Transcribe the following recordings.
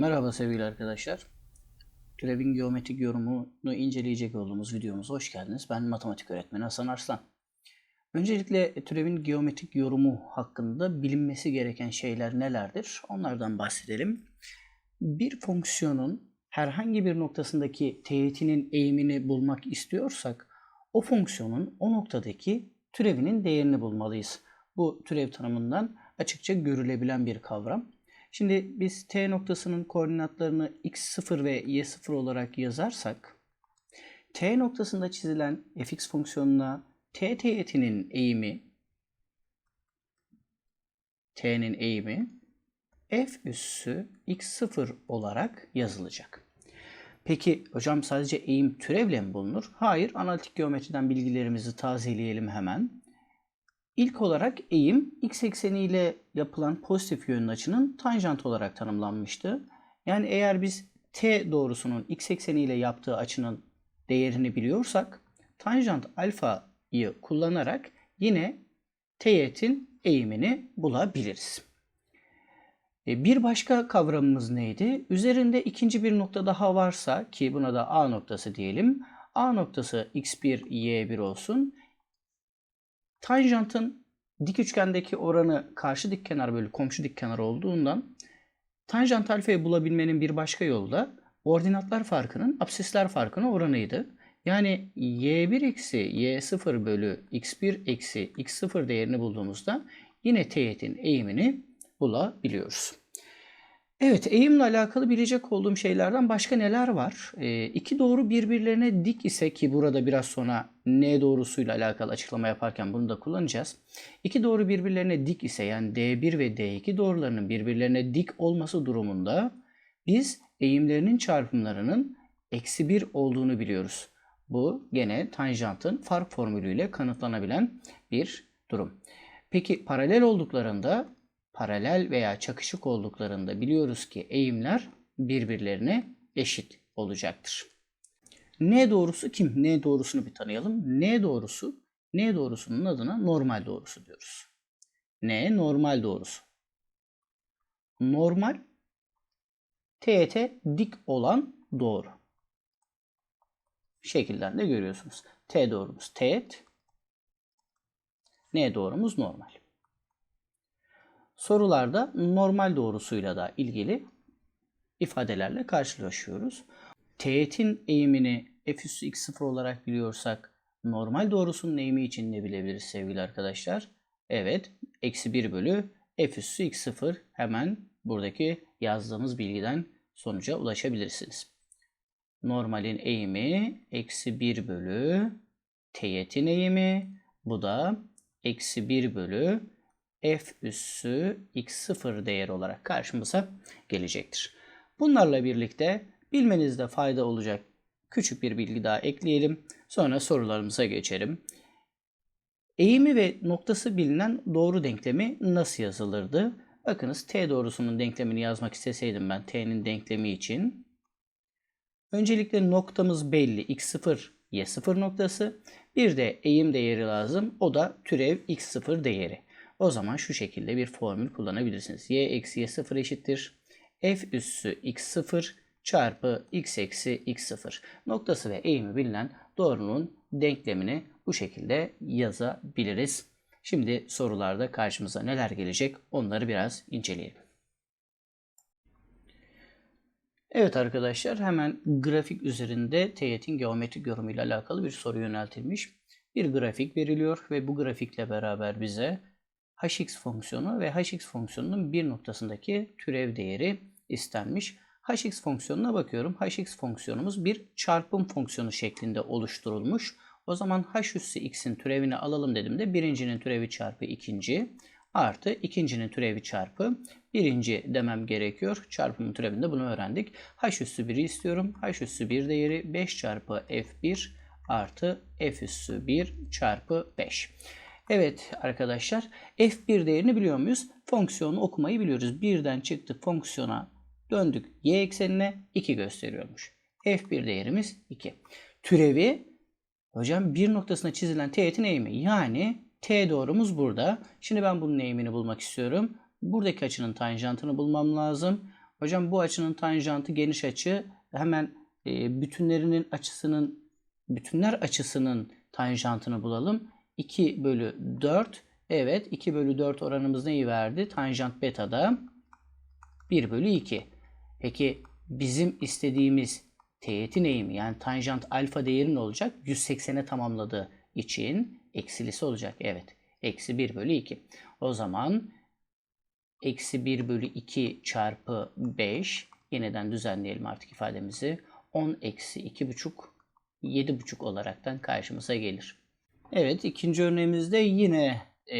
Merhaba sevgili arkadaşlar. Türevin geometrik yorumunu inceleyecek olduğumuz videomuza hoş geldiniz. Ben matematik öğretmeni Hasan Arslan. Öncelikle türevin geometrik yorumu hakkında bilinmesi gereken şeyler nelerdir? Onlardan bahsedelim. Bir fonksiyonun herhangi bir noktasındaki teğetinin eğimini bulmak istiyorsak o fonksiyonun o noktadaki türevinin değerini bulmalıyız. Bu türev tanımından açıkça görülebilen bir kavram. Şimdi biz t noktasının koordinatlarını x0 ve y0 olarak yazarsak t noktasında çizilen fx fonksiyonuna t teğetinin eğimi t'nin eğimi f üssü x0 olarak yazılacak. Peki hocam sadece eğim türevle mi bulunur? Hayır, analitik geometriden bilgilerimizi tazeleyelim hemen. İlk olarak eğim x ekseniyle yapılan pozitif yönlü açının tanjant olarak tanımlanmıştı. Yani eğer biz t doğrusunun x ekseniyle yaptığı açının değerini biliyorsak tanjant alfayı kullanarak yine teğetin eğimini bulabiliriz. E, bir başka kavramımız neydi? Üzerinde ikinci bir nokta daha varsa ki buna da A noktası diyelim. A noktası x1, y1 olsun. Tanjantın dik üçgendeki oranı karşı dik kenar bölü komşu dik kenar olduğundan tanjant alfayı bulabilmenin bir başka yolu da ordinatlar farkının absisler farkına oranıydı. Yani y1 eksi y0 bölü x1 eksi x0 değerini bulduğumuzda yine teğetin eğimini bulabiliyoruz. Evet, eğimle alakalı bilecek olduğum şeylerden başka neler var? E, iki doğru birbirlerine dik ise ki burada biraz sonra n doğrusuyla alakalı açıklama yaparken bunu da kullanacağız. İki doğru birbirlerine dik ise yani d1 ve d2 doğrularının birbirlerine dik olması durumunda biz eğimlerinin çarpımlarının eksi 1 olduğunu biliyoruz. Bu gene tanjantın fark formülüyle kanıtlanabilen bir durum. Peki paralel olduklarında paralel veya çakışık olduklarında biliyoruz ki eğimler birbirlerine eşit olacaktır. N doğrusu kim? N doğrusunu bir tanıyalım. N doğrusu, N doğrusunun adına normal doğrusu diyoruz. N normal doğrusu. Normal teğete dik olan doğru. Şekilden de görüyorsunuz. T doğrumuz teğet, N doğrumuz normal. Sorularda normal doğrusuyla da ilgili ifadelerle karşılaşıyoruz. Teğetin eğimini f üssü x0 olarak biliyorsak normal doğrusunun eğimi için ne bilebiliriz sevgili arkadaşlar? Evet, eksi 1 bölü f üssü x0 hemen buradaki yazdığımız bilgiden sonuca ulaşabilirsiniz. Normalin eğimi eksi 1 bölü teğetin eğimi bu da eksi 1 bölü f üssü x0 değeri olarak karşımıza gelecektir. Bunlarla birlikte bilmenizde fayda olacak küçük bir bilgi daha ekleyelim. Sonra sorularımıza geçelim. Eğimi ve noktası bilinen doğru denklemi nasıl yazılırdı? Bakınız t doğrusunun denklemini yazmak isteseydim ben t'nin denklemi için. Öncelikle noktamız belli x0 y0 noktası. Bir de eğim değeri lazım. O da türev x0 değeri. O zaman şu şekilde bir formül kullanabilirsiniz. y eksi y0 eşittir. f üssü x0 çarpı x eksi x0 noktası ve eğimi bilinen doğrunun denklemini bu şekilde yazabiliriz. Şimdi sorularda karşımıza neler gelecek onları biraz inceleyelim. Evet arkadaşlar hemen grafik üzerinde teğetin geometrik yorumuyla alakalı bir soru yöneltilmiş. Bir grafik veriliyor ve bu grafikle beraber bize hx fonksiyonu ve hx fonksiyonunun bir noktasındaki türev değeri istenmiş. hx fonksiyonuna bakıyorum. hx fonksiyonumuz bir çarpım fonksiyonu şeklinde oluşturulmuş. O zaman h üssü x'in türevini alalım dedim de birincinin türevi çarpı ikinci artı ikincinin türevi çarpı birinci demem gerekiyor. Çarpımın türevinde bunu öğrendik. h üssü 1'i istiyorum. h üssü 1 değeri 5 çarpı f1 artı f üssü 1 çarpı 5. Evet arkadaşlar f1 değerini biliyor muyuz? Fonksiyonu okumayı biliyoruz. Birden çıktık fonksiyona döndük y eksenine 2 gösteriyormuş. f1 değerimiz 2. Türevi hocam bir noktasına çizilen teğetin eğimi yani t doğrumuz burada. Şimdi ben bunun eğimini bulmak istiyorum. Buradaki açının tanjantını bulmam lazım. Hocam bu açının tanjantı geniş açı hemen e, bütünlerinin açısının bütünler açısının tanjantını bulalım. 2 bölü 4 evet 2 bölü 4 oranımız neyi verdi? Tanjant beta'da 1 bölü 2. Peki bizim istediğimiz teğetin eğimi yani tanjant alfa değeri ne olacak? 180'e tamamladığı için eksilisi olacak. Evet. Eksi 1 bölü 2. O zaman eksi 1 bölü 2 çarpı 5 yeniden düzenleyelim artık ifademizi. 10 eksi 2,5 7,5 olaraktan karşımıza gelir. Evet ikinci örneğimizde yine e,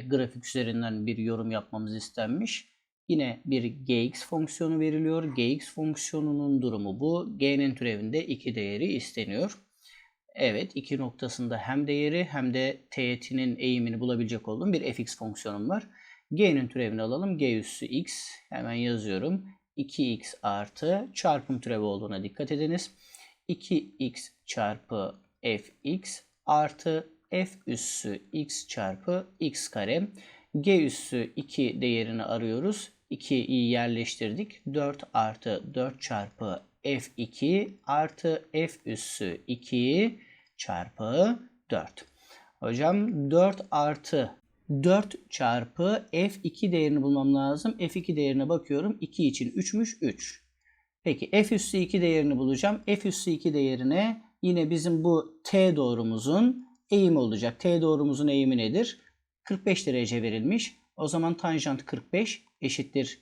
grafik üzerinden bir yorum yapmamız istenmiş. Yine bir gx fonksiyonu veriliyor. gx fonksiyonunun durumu bu. g'nin türevinde 2 değeri isteniyor. Evet iki noktasında hem değeri hem de teğetinin eğimini bulabilecek olduğum bir fx fonksiyonum var. g'nin türevini alalım. g üssü x hemen yazıyorum. 2x artı çarpım türevi olduğuna dikkat ediniz. 2x çarpı fx artı f üssü x çarpı x kare. g üssü 2 değerini arıyoruz. 2'yi yerleştirdik. 4 artı 4 çarpı f2 artı f üssü 2 çarpı 4. Hocam 4 artı 4 çarpı f2 değerini bulmam lazım. f2 değerine bakıyorum. 2 için 3'müş 3. Peki f üssü 2 değerini bulacağım. f üssü 2 değerine yine bizim bu t doğrumuzun eğimi olacak. T doğrumuzun eğimi nedir? 45 derece verilmiş. O zaman tanjant 45 eşittir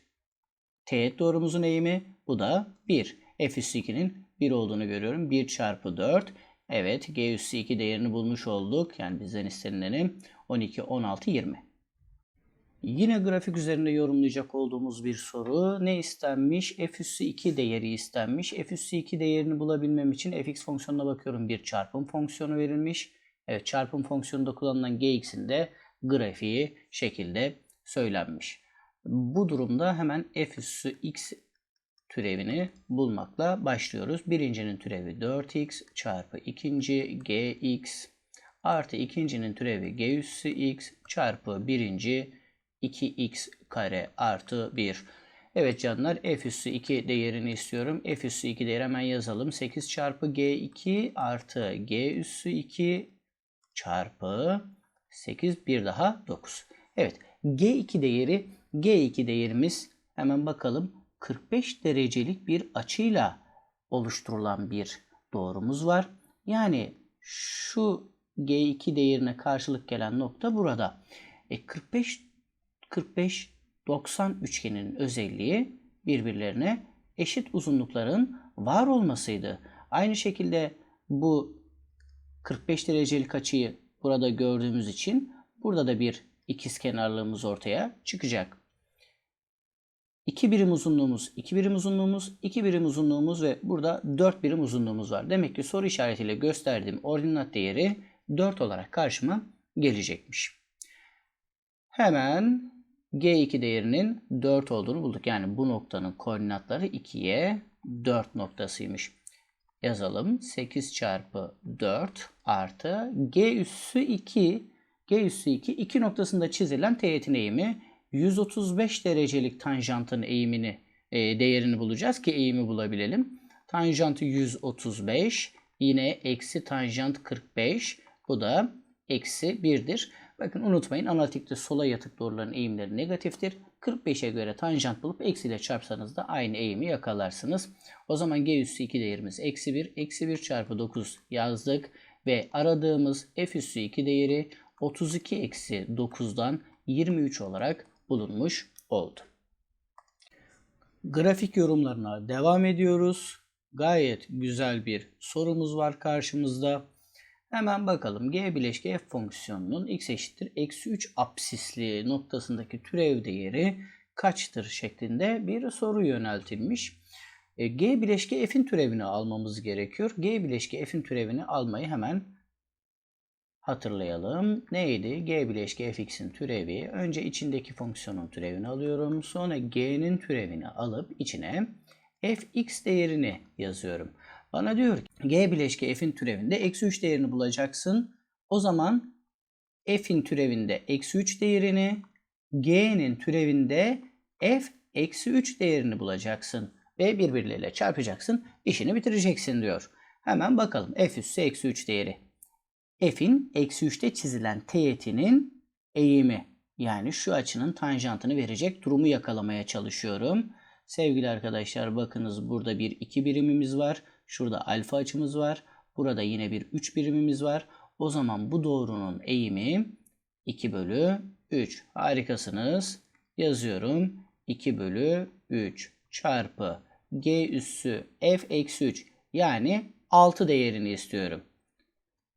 teğet doğrumuzun eğimi. Bu da 1. F üssü 2'nin 1 olduğunu görüyorum. 1 çarpı 4. Evet G üssü 2 değerini bulmuş olduk. Yani bizden istenileni 12, 16, 20. Yine grafik üzerinde yorumlayacak olduğumuz bir soru. Ne istenmiş? F üssü 2 değeri istenmiş. F üssü 2 değerini bulabilmem için fx fonksiyonuna bakıyorum. Bir çarpım fonksiyonu verilmiş. Evet çarpım fonksiyonunda kullanılan gx'in de grafiği şekilde söylenmiş. Bu durumda hemen f üssü x türevini bulmakla başlıyoruz. Birincinin türevi 4x çarpı ikinci gx artı ikincinin türevi g üssü x çarpı birinci 2x kare artı 1. Evet canlar f üssü 2 değerini istiyorum. f üssü 2 değeri hemen yazalım. 8 çarpı g2 artı g üssü 2 çarpı 8 bir daha 9. Evet g2 değeri g2 değerimiz hemen bakalım 45 derecelik bir açıyla oluşturulan bir doğrumuz var. Yani şu G2 değerine karşılık gelen nokta burada. E 45 45 90 üçgeninin özelliği birbirlerine eşit uzunlukların var olmasıydı. Aynı şekilde bu 45 derecelik açıyı burada gördüğümüz için burada da bir ikizkenarlığımız ortaya çıkacak. 2 birim uzunluğumuz, 2 birim uzunluğumuz, 2 birim uzunluğumuz ve burada 4 birim uzunluğumuz var. Demek ki soru işaretiyle gösterdiğim ordinat değeri 4 olarak karşıma gelecekmiş. Hemen G2 değerinin 4 olduğunu bulduk. Yani bu noktanın koordinatları 2'ye 4 noktasıymış. Yazalım. 8 çarpı 4 artı G üssü 2 G üssü 2 2 noktasında çizilen teğetin eğimi 135 derecelik tanjantın eğimini e, değerini bulacağız ki eğimi bulabilelim. Tanjantı 135 yine eksi tanjant 45 bu da eksi 1'dir. Bakın unutmayın analitikte sola yatık doğruların eğimleri negatiftir. 45'e göre tanjant bulup eksiyle çarpsanız da aynı eğimi yakalarsınız. O zaman g üssü 2 değerimiz eksi 1. Eksi 1 çarpı 9 yazdık. Ve aradığımız f üssü 2 değeri 32 eksi 9'dan 23 olarak bulunmuş oldu. Grafik yorumlarına devam ediyoruz. Gayet güzel bir sorumuz var karşımızda. Hemen bakalım g bileşke f fonksiyonunun x eşittir eksi 3 apsisli noktasındaki türev değeri kaçtır şeklinde bir soru yöneltilmiş. E, g bileşke f'in türevini almamız gerekiyor. g bileşke f'in türevini almayı hemen hatırlayalım. Neydi? G bileşke fx'in türevi. Önce içindeki fonksiyonun türevini alıyorum. Sonra g'nin türevini alıp içine fx değerini yazıyorum. Bana diyor ki g bileşke f'in türevinde eksi 3 değerini bulacaksın. O zaman f'in türevinde eksi 3 değerini, g'nin türevinde f eksi 3 değerini bulacaksın ve birbirleriyle çarpacaksın. işini bitireceksin diyor. Hemen bakalım f üssü eksi 3 değeri. f'in eksi 3'te çizilen teğetinin eğimi yani şu açının tanjantını verecek durumu yakalamaya çalışıyorum. Sevgili arkadaşlar bakınız burada bir 2 birimimiz var. Şurada alfa açımız var. Burada yine bir 3 birimimiz var. O zaman bu doğrunun eğimi 2 bölü 3. Harikasınız. Yazıyorum. 2 bölü 3 çarpı g üssü f eksi 3 yani 6 değerini istiyorum.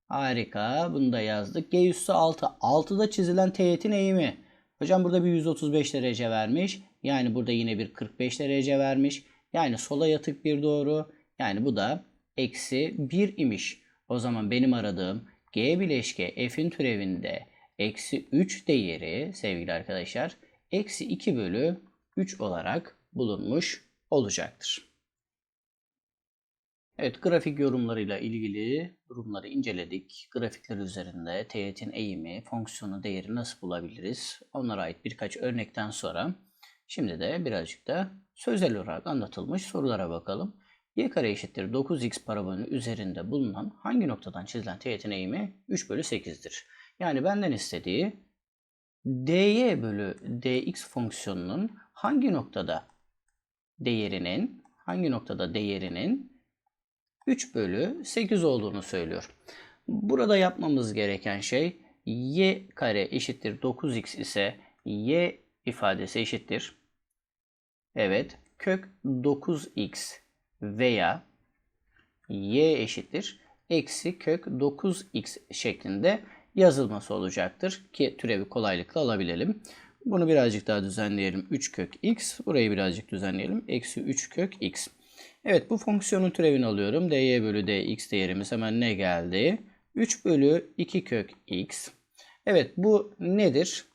Harika. Bunu da yazdık. G üssü 6. 6'da çizilen teğetin eğimi. Hocam burada bir 135 derece vermiş. Yani burada yine bir 45 derece vermiş. Yani sola yatık bir doğru. Yani bu da eksi 1 imiş. O zaman benim aradığım G bileşke F'in türevinde eksi 3 değeri sevgili arkadaşlar eksi 2 bölü 3 olarak bulunmuş olacaktır. Evet, grafik yorumlarıyla ilgili durumları inceledik. Grafikler üzerinde teğetin eğimi, fonksiyonu değeri nasıl bulabiliriz? Onlara ait birkaç örnekten sonra şimdi de birazcık da sözel olarak anlatılmış sorulara bakalım. Y kare eşittir 9x parabolünün üzerinde bulunan hangi noktadan çizilen teğetin eğimi 3 bölü 8'dir. Yani benden istediği dy bölü dx fonksiyonunun hangi noktada değerinin hangi noktada değerinin 3 bölü 8 olduğunu söylüyor. Burada yapmamız gereken şey y kare eşittir 9x ise y ifadesi eşittir. Evet kök 9x veya y eşittir eksi kök 9x şeklinde yazılması olacaktır ki türevi kolaylıkla alabilelim. Bunu birazcık daha düzenleyelim. 3 kök x. Burayı birazcık düzenleyelim. Eksi 3 kök x. Evet bu fonksiyonun türevini alıyorum. dy bölü dx değerimiz hemen ne geldi? 3 bölü 2 kök x. Evet bu nedir?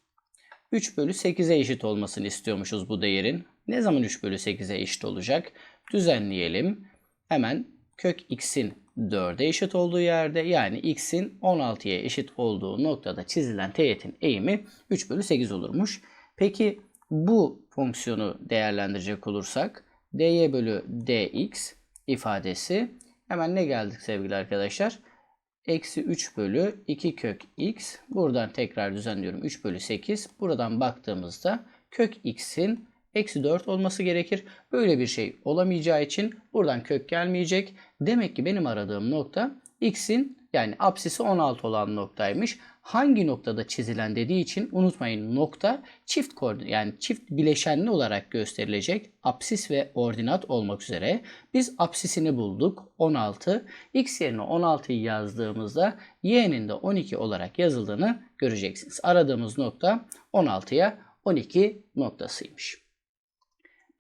3 bölü 8'e eşit olmasını istiyormuşuz bu değerin. Ne zaman 3 bölü 8'e eşit olacak? Düzenleyelim. Hemen kök x'in 4'e eşit olduğu yerde yani x'in 16'ya eşit olduğu noktada çizilen teğetin eğimi 3 bölü 8 olurmuş. Peki bu fonksiyonu değerlendirecek olursak dy bölü dx ifadesi hemen ne geldik sevgili arkadaşlar? Eksi 3 bölü 2 kök x. Buradan tekrar düzenliyorum. 3 bölü 8. Buradan baktığımızda kök x'in eksi 4 olması gerekir. Böyle bir şey olamayacağı için buradan kök gelmeyecek. Demek ki benim aradığım nokta x'in yani apsisi 16 olan noktaymış. Hangi noktada çizilen dediği için unutmayın nokta çift koordinat yani çift bileşenli olarak gösterilecek apsis ve ordinat olmak üzere. Biz apsisini bulduk 16. X yerine 16'yı yazdığımızda y'nin de 12 olarak yazıldığını göreceksiniz. Aradığımız nokta 16'ya 12 noktasıymış.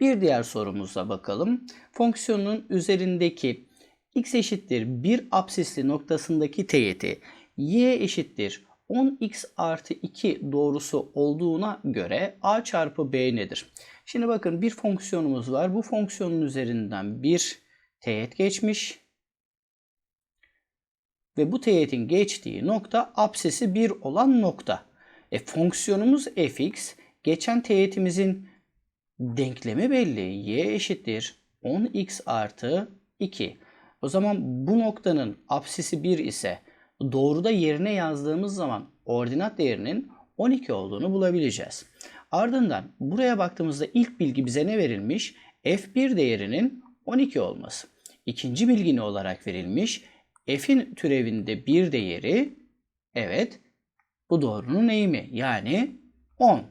Bir diğer sorumuza bakalım. Fonksiyonun üzerindeki x eşittir 1 apsisli noktasındaki teğeti y eşittir 10x artı 2 doğrusu olduğuna göre a çarpı b nedir? Şimdi bakın bir fonksiyonumuz var. Bu fonksiyonun üzerinden bir teğet geçmiş. Ve bu teğetin geçtiği nokta apsisi 1 olan nokta. E fonksiyonumuz fx. Geçen teğetimizin denklemi belli. y eşittir 10x artı 2. O zaman bu noktanın apsisi 1 ise doğruda yerine yazdığımız zaman ordinat değerinin 12 olduğunu bulabileceğiz. Ardından buraya baktığımızda ilk bilgi bize ne verilmiş? f1 değerinin 12 olması. İkinci bilgi ne olarak verilmiş? f'in türevinde bir değeri evet bu doğrunun eğimi yani 10.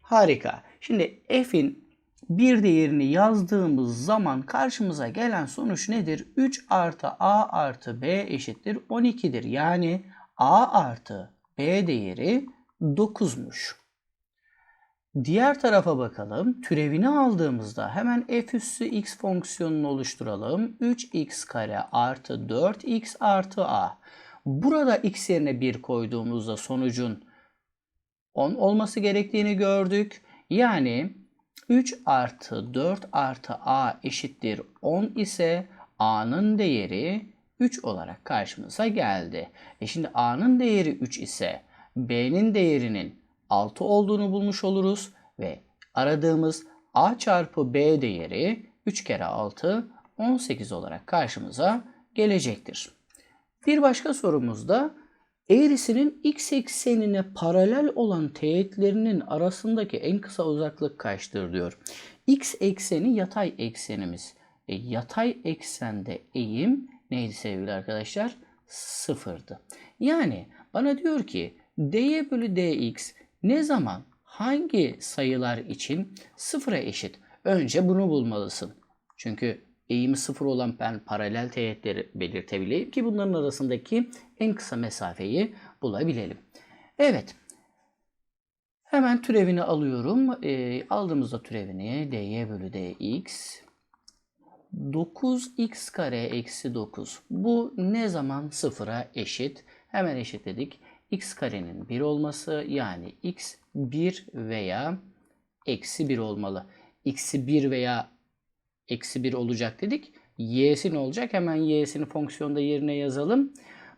Harika. Şimdi f'in bir değerini yazdığımız zaman karşımıza gelen sonuç nedir? 3 artı a artı b eşittir 12'dir. Yani a artı b değeri 9'muş. Diğer tarafa bakalım. Türevini aldığımızda hemen f üssü x fonksiyonunu oluşturalım. 3x kare artı 4x artı a. Burada x yerine 1 koyduğumuzda sonucun 10 olması gerektiğini gördük. Yani 3 artı 4 artı a eşittir 10 ise a'nın değeri 3 olarak karşımıza geldi. E şimdi a'nın değeri 3 ise b'nin değerinin 6 olduğunu bulmuş oluruz ve aradığımız a çarpı b değeri 3 kere 6 18 olarak karşımıza gelecektir. Bir başka sorumuzda eğrisinin x eksenine paralel olan teğetlerinin arasındaki en kısa uzaklık kaçtır diyor. X ekseni yatay eksenimiz. E, yatay eksende eğim neydi sevgili arkadaşlar? Sıfırdı. Yani bana diyor ki dy bölü dx ne zaman hangi sayılar için sıfıra eşit? Önce bunu bulmalısın. Çünkü eğimi sıfır olan paralel teğetleri belirtebileyim ki bunların arasındaki en kısa mesafeyi bulabilelim. Evet. Hemen türevini alıyorum. E, aldığımızda türevini dy bölü dx 9x kare eksi 9. Bu ne zaman sıfıra eşit? Hemen eşitledik. x karenin 1 olması yani x 1 veya eksi 1 olmalı. x'i 1 veya eksi 1 olacak dedik. y'si ne olacak? Hemen y'sini fonksiyonda yerine yazalım.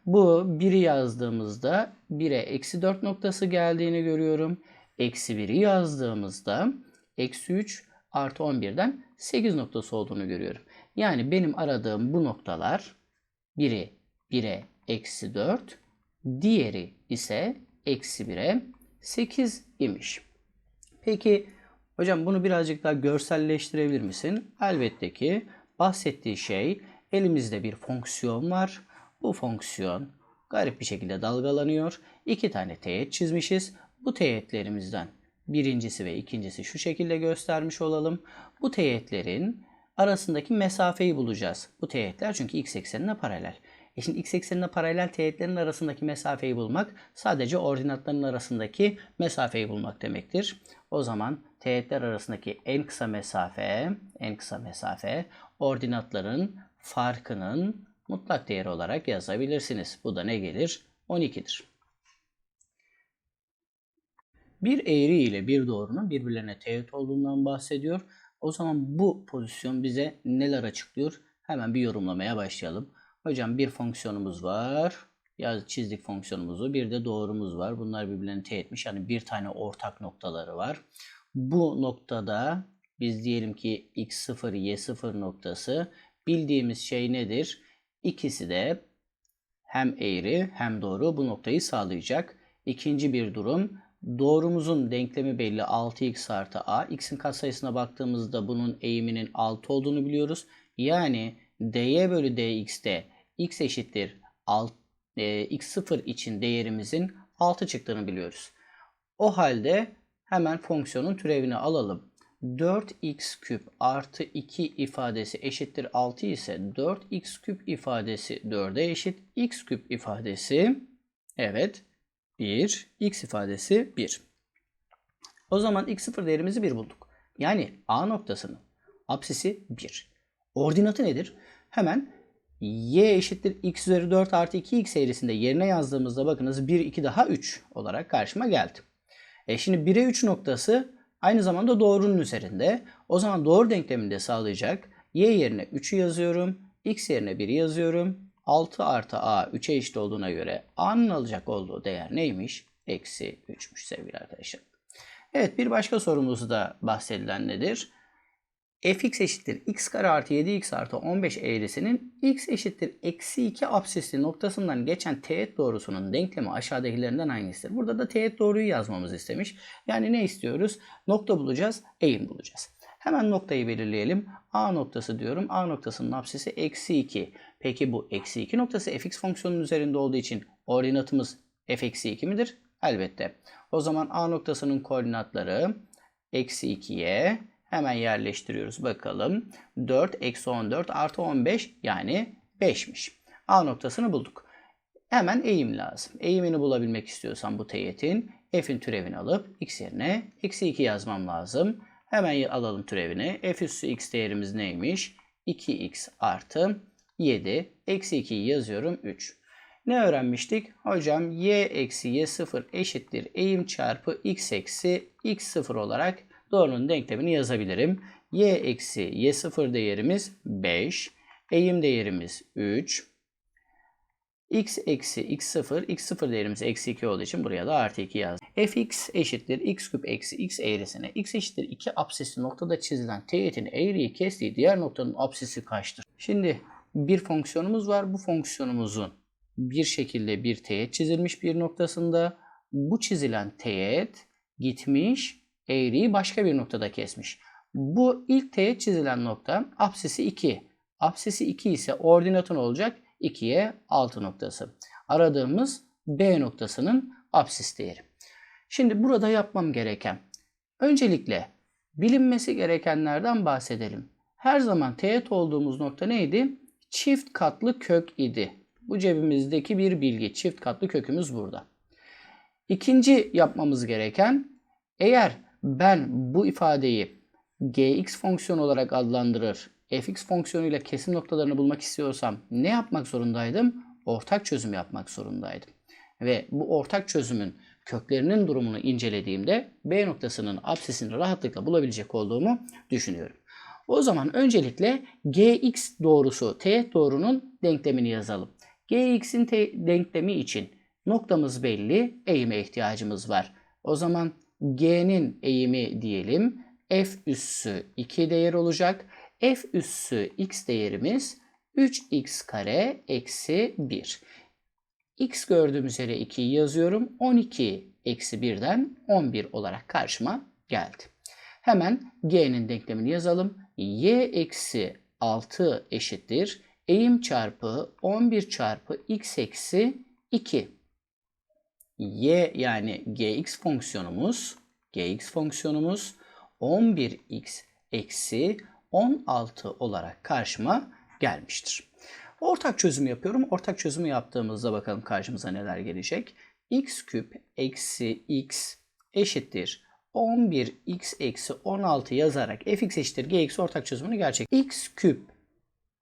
Bu 1'i yazdığımızda 1'e eksi 4 noktası geldiğini görüyorum. Eksi 1'i yazdığımızda eksi 3 artı 11'den 8 noktası olduğunu görüyorum. Yani benim aradığım bu noktalar biri 1'e eksi 4, diğeri ise eksi 1'e 8 imiş. Peki hocam bunu birazcık daha görselleştirebilir misin? Elbette ki bahsettiği şey elimizde bir fonksiyon var. Bu fonksiyon garip bir şekilde dalgalanıyor. İki tane teğet çizmişiz. Bu teğetlerimizden birincisi ve ikincisi şu şekilde göstermiş olalım. Bu teğetlerin arasındaki mesafeyi bulacağız. Bu teğetler çünkü x eksenine paralel. E şimdi x eksenine paralel teğetlerin arasındaki mesafeyi bulmak sadece ordinatların arasındaki mesafeyi bulmak demektir. O zaman teğetler arasındaki en kısa mesafe, en kısa mesafe ordinatların farkının mutlak değeri olarak yazabilirsiniz. Bu da ne gelir? 12'dir. Bir eğri ile bir doğrunun birbirlerine teğet olduğundan bahsediyor. O zaman bu pozisyon bize neler açıklıyor? Hemen bir yorumlamaya başlayalım. Hocam bir fonksiyonumuz var. Yaz çizdik fonksiyonumuzu. Bir de doğrumuz var. Bunlar birbirlerini teğetmiş. Yani bir tane ortak noktaları var. Bu noktada biz diyelim ki x0, y0 noktası bildiğimiz şey nedir? İkisi de hem eğri hem doğru bu noktayı sağlayacak. İkinci bir durum Doğrumuzun denklemi belli 6x artı a. x'in katsayısına baktığımızda bunun eğiminin 6 olduğunu biliyoruz. Yani dy bölü dx'te x eşittir 6, e, x0 için değerimizin 6 çıktığını biliyoruz. O halde hemen fonksiyonun türevini alalım. 4x küp artı 2 ifadesi eşittir 6 ise 4x küp ifadesi 4'e eşit. x küp ifadesi evet 1, x ifadesi 1. O zaman x0 değerimizi 1 bulduk. Yani A noktasının apsisi 1. Ordinatı nedir? Hemen y eşittir x üzeri 4 artı 2x eğrisinde yerine yazdığımızda bakınız 1, 2 daha 3 olarak karşıma geldi. E şimdi 1'e 3 noktası aynı zamanda doğrunun üzerinde. O zaman doğru denkleminde sağlayacak. y yerine 3'ü yazıyorum. x yerine 1'i yazıyorum. 6 artı a 3'e eşit olduğuna göre a'nın alacak olduğu değer neymiş? Eksi 3'müş sevgili arkadaşlar. Evet bir başka sorumuzda bahsedilen nedir? Fx eşittir x kare artı 7x artı 15 eğrisinin x eşittir eksi 2 absisli noktasından geçen teğet doğrusunun denklemi aşağıdakilerinden hangisidir? Burada da teğet doğruyu yazmamızı istemiş. Yani ne istiyoruz? Nokta bulacağız, eğim bulacağız. Hemen noktayı belirleyelim. A noktası diyorum. A noktasının apsisi eksi 2. Peki bu eksi 2 noktası fx fonksiyonunun üzerinde olduğu için ordinatımız f eksi 2 midir? Elbette. O zaman A noktasının koordinatları eksi 2'ye hemen yerleştiriyoruz. Bakalım 4 eksi 14 artı 15 yani 5'miş. A noktasını bulduk. Hemen eğim lazım. Eğimini bulabilmek istiyorsam bu teğetin f'in türevini alıp x yerine eksi 2 yazmam lazım. Hemen alalım türevini. f üssü x değerimiz neymiş? 2x artı 7. Eksi 2'yi yazıyorum 3. Ne öğrenmiştik? Hocam y eksi y0 eşittir eğim çarpı x eksi x0 olarak doğrunun denklemini yazabilirim. y eksi y0 değerimiz 5. Eğim değerimiz 3. x eksi x0, x0 değerimiz eksi 2 olduğu için buraya da artı 2 yazdım. fx eşittir x küp eksi x eğrisine x eşittir 2 absesi noktada çizilen teğetin eğriyi kestiği diğer noktanın absesi kaçtır? Şimdi bir fonksiyonumuz var. Bu fonksiyonumuzun bir şekilde bir teğet çizilmiş bir noktasında bu çizilen teğet gitmiş eğriyi başka bir noktada kesmiş. Bu ilk teğet çizilen nokta absesi 2. Absesi 2 ise ordinatı ne olacak? 2'ye 6 noktası. Aradığımız B noktasının absis değeri. Şimdi burada yapmam gereken öncelikle bilinmesi gerekenlerden bahsedelim. Her zaman teğet olduğumuz nokta neydi? Çift katlı kök idi. Bu cebimizdeki bir bilgi. Çift katlı kökümüz burada. İkinci yapmamız gereken eğer ben bu ifadeyi gx fonksiyonu olarak adlandırır, fx fonksiyonuyla kesim noktalarını bulmak istiyorsam ne yapmak zorundaydım? Ortak çözüm yapmak zorundaydım. Ve bu ortak çözümün köklerinin durumunu incelediğimde B noktasının absisini rahatlıkla bulabilecek olduğumu düşünüyorum. O zaman öncelikle gx doğrusu, teğet doğrunun denklemini yazalım. gx'in denklemi için noktamız belli, eğime ihtiyacımız var. O zaman g'nin eğimi diyelim f üssü 2 değer olacak. f üssü x değerimiz 3x kare eksi 1. x gördüğümüz yere 2'yi yazıyorum. 12 eksi 1'den 11 olarak karşıma geldi. Hemen g'nin denklemini yazalım. y eksi 6 eşittir. Eğim çarpı 11 çarpı x eksi 2. y yani gx fonksiyonumuz gx fonksiyonumuz 11x eksi 16 olarak karşıma gelmiştir. Ortak çözüm yapıyorum. Ortak çözümü yaptığımızda bakalım karşımıza neler gelecek. x küp eksi x eşittir 11x eksi 16 yazarak fx eşittir gx ortak çözümünü gerçek. x küp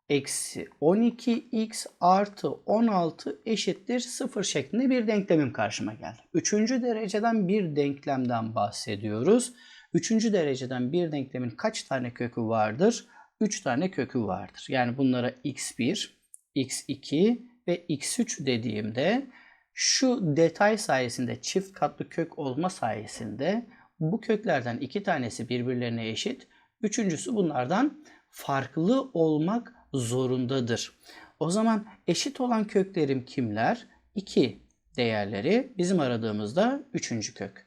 eksi 12x artı 16 eşittir 0 şeklinde bir denklemim karşıma geldi. Üçüncü dereceden bir denklemden bahsediyoruz. Üçüncü dereceden bir denklemin kaç tane kökü vardır? 3 tane kökü vardır. Yani bunlara x1, x2 ve x3 dediğimde şu detay sayesinde çift katlı kök olma sayesinde bu köklerden iki tanesi birbirlerine eşit. Üçüncüsü bunlardan farklı olmak zorundadır. O zaman eşit olan köklerim kimler? 2 değerleri bizim aradığımızda üçüncü kök.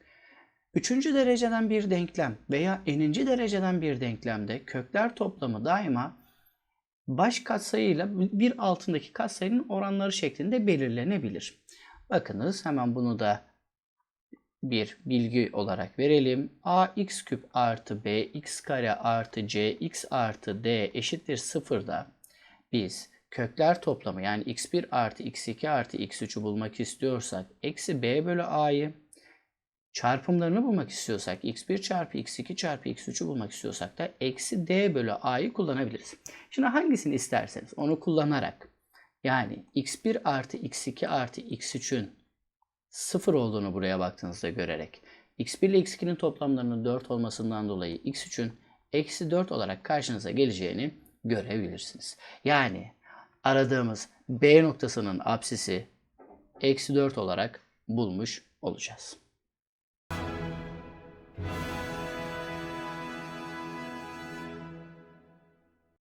Üçüncü dereceden bir denklem veya eninci dereceden bir denklemde kökler toplamı daima baş katsayıyla bir altındaki katsayının oranları şeklinde belirlenebilir. Bakınız hemen bunu da bir bilgi olarak verelim. ax küp artı bx kare artı cx artı d eşittir sıfırda biz kökler toplamı yani x1 artı x2 artı x3'ü bulmak istiyorsak eksi b bölü a'yı çarpımlarını bulmak istiyorsak x1 çarpı x2 çarpı x3'ü bulmak istiyorsak da eksi d bölü a'yı kullanabiliriz. Şimdi hangisini isterseniz onu kullanarak yani x1 artı x2 artı x3'ün 0 olduğunu buraya baktığınızda görerek x1 ile x2'nin toplamlarının 4 olmasından dolayı x3'ün eksi 4 olarak karşınıza geleceğini görebilirsiniz. Yani aradığımız B noktasının apsisi eksi 4 olarak bulmuş olacağız.